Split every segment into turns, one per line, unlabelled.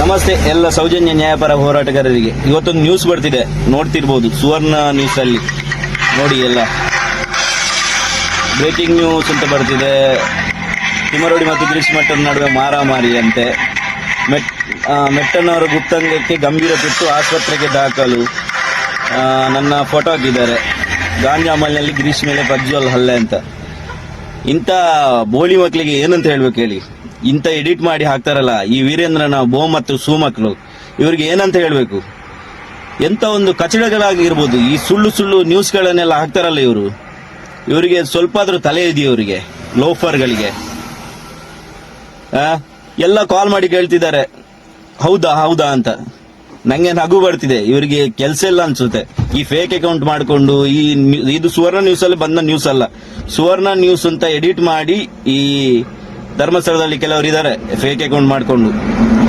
ನಮಸ್ತೆ, ಎಲ್ಲ ಸೌಜನ್ಯ ನ್ಯಾಯಪರ ಹೋರಾಟಗಾರರಿಗೆ. ಇವತ್ತೊಂದು ನ್ಯೂಸ್ ಬರ್ತಿದೆ. ನೋಡ್ತಿರ್ಬೋದು, ಸುವರ್ಣ ನ್ಯೂಸ್ ಅಲ್ಲಿ ನೋಡಿ ಎಲ್ಲ. ಬ್ರೇಕಿಂಗ್ ನ್ಯೂಸ್ ಅಂತ ಬರ್ತಿದೆ. ತಿಮರೋಡಿ ಮತ್ತು ಗಿರೀಶ್ ಮಟ್ಟನ್ ನಡುವೆ ಮಾರಾಮಾರಿ ಅಂತೆ. ಮೆಟ್ ಮೆಟ್ಟನವರ ಗುಪ್ತಂಗಕ್ಕೆ ಗಂಭೀರ ತುತ್ತು ಆಸ್ಪತ್ರೆಗೆ ದಾಖಲು. ನನ್ನ ಫೋಟೋ ಹಾಕಿದ್ದಾರೆ. ಗಾಂಜಾಮಲ್ನಲ್ಲಿ ಗಿರೀಶ್ ಮೇಲೆ ಪ್ರಜ್ವಲ್ ಹಲ್ಲೆ ಅಂತ. ಇಂಥ ಬೋಳಿ ಮಕ್ಕಳಿಗೆ ಏನಂತ ಹೇಳ್ಬೇಕು ಹೇಳಿ? ಇಂಥ ಎಡಿಟ್ ಮಾಡಿ ಹಾಕ್ತಾರಲ್ಲ, ಈ ವೀರೇಂದ್ರನ ಬೋ ಮತ್ತು ಸುಮಕ್ಕಳು ಇವ್ರಿಗೆ ಏನಂತ ಹೇಳಬೇಕು? ಎಂತ ಒಂದು ಕಚಡಗಳಾಗಿರ್ಬೋದು, ಈ ಸುಳ್ಳು ಸುಳ್ಳು ನ್ಯೂಸ್ಗಳನ್ನೆಲ್ಲ ಹಾಕ್ತಾರಲ್ಲ ಇವರು. ಇವರಿಗೆ ಸ್ವಲ್ಪ ಆದ್ರೂ ತಲೆ ಇದೆಯಾ ಇವರಿಗೆ, ಲೋಫರ್ಗಳಿಗೆ? ಎಲ್ಲ ಕಾಲ್ ಮಾಡಿ ಕೇಳ್ತಿದ್ದಾರೆ. ಹೌದಾ ಹೌದಾ ಅಂತ. ನಂಗೆ ನಗು ಬರ್ತಿದೆ, ಇವರಿಗೆ ಕೆಲಸ ಇಲ್ಲ ಅನ್ಸುತ್ತೆ. ಈ ಫೇಕ್ ಅಕೌಂಟ್ ಮಾಡಿಕೊಂಡು, ಈ ಇದು ಸುವರ್ಣ ನ್ಯೂಸಲ್ಲಿ ಬಂದ ನ್ಯೂಸ್ ಅಲ್ಲ. ಸುವರ್ಣ ನ್ಯೂಸ್ ಅಂತ ಎಡಿಟ್ ಮಾಡಿ ಈ ಧರ್ಮಸ್ಥಳದಲ್ಲಿ ಕೆಲವರು ಇದ್ದಾರೆ ಫೇಕ್ ಅಕೌಂಟ್ ಮಾಡಿಕೊಂಡು.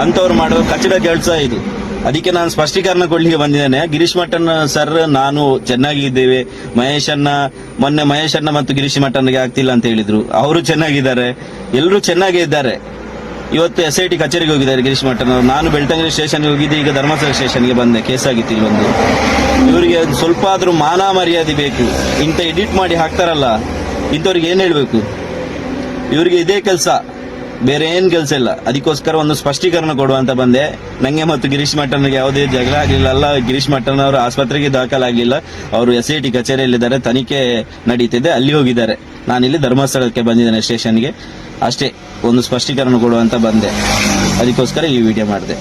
ಅಂತವ್ರು ಮಾಡೋ ಕಚ್ಚಡ ಕೆಲಸ ಇದು. ಅದಕ್ಕೆ ನಾನು ಸ್ಪಷ್ಟೀಕರಣ ಕೊಡ್ಲಿಕ್ಕೆ ಬಂದಿದ್ದೇನೆ. ಗಿರೀಶ್ ಮಠನ್ ಸರ್, ನಾನು ಚೆನ್ನಾಗಿ ಇದ್ದೇವೆ ಮಹೇಶ್ ಅಣ್ಣ, ಮೊನ್ನೆ ಮಹೇಶ್ ಅಣ್ಣ ಮತ್ತು ಗಿರೀಶ್ ಮಠನ್ಗೆ ಆಗ್ತಿಲ್ಲ ಅಂತ ಹೇಳಿದ್ರು. ಅವರು ಚೆನ್ನಾಗಿದ್ದಾರೆ. ಎಲ್ಲರೂ ಚೆನ್ನಾಗೇ ಇದ್ದಾರೆ. ಇವತ್ತು ಎಸ್ ಐ ಟಿ ಕಚೇರಿಗೆ ಹೋಗಿದ್ದಾರೆ ಗಿರೀಶ್ ಮಠನ್ ನಾನು ಬೆಳ್ತಂಗಡಿ ಸ್ಟೇಷನ್ಗೆ ಹೋಗಿದ್ದೆ, ಈಗ ಧರ್ಮಸ್ಥಳ ಸ್ಟೇಷನ್ಗೆ ಬಂದೆ ಕೇಸ್ ಆಗಿತ್ತು ಇಲ್ಲೊಂದು. ಇವರಿಗೆ ಸ್ವಲ್ಪ ಆದ್ರೂ ಮಾನ ಮರ್ಯಾದೆ ಬೇಕು. ಇಂಥ ಎಡಿಟ್ ಮಾಡಿ ಹಾಕ್ತಾರಲ್ಲ, ಇಂಥವ್ರಿಗೆ ಏನು ಹೇಳ್ಬೇಕು? ಇವರಿಗೆ ಇದೇ ಕೆಲಸ. ಬೇರೆ ಏನ್ ಕೆಲಸ ಇಲ್ಲ. ಅದಕ್ಕೋಸ್ಕರ ಒಂದು ಸ್ಪಷ್ಟೀಕರಣ ಕೊಡುವಂತ ಬಂದೆ. ನಂಗೆ ಮತ್ತು ಗಿರೀಶ್ ಮಠನ್ಗೆ ಯಾವುದೇ ಜಗಳ ಆಗಲಿಲ್ಲ. ಅಲ್ಲ, ಗಿರೀಶ್ ಮಠನ್ ಅವರು ಆಸ್ಪತ್ರೆಗೆ ದಾಖಲಾಗಿಲ್ಲ ಅವರು ಎಸ್ ಐ ಟಿ ಕಚೇರಿಯಲ್ಲಿದ್ದಾರೆ. ತನಿಖೆ ನಡೀತಿದೆ. ಅಲ್ಲಿ ಹೋಗಿದ್ದಾರೆ. ನಾನಿಲ್ಲಿ ಧರ್ಮಸ್ಥಳಕ್ಕೆ ಬಂದಿದ್ದೇನೆ ಸ್ಟೇಷನ್ಗೆ. ಅಷ್ಟೇ. ಒಂದು ಸ್ಪಷ್ಟೀಕರಣ ಕೊಡುವಂತ ಬಂದೆ. ಅದಕ್ಕೋಸ್ಕರ ಈ ವಿಡಿಯೋ ಮಾಡಿದೆ.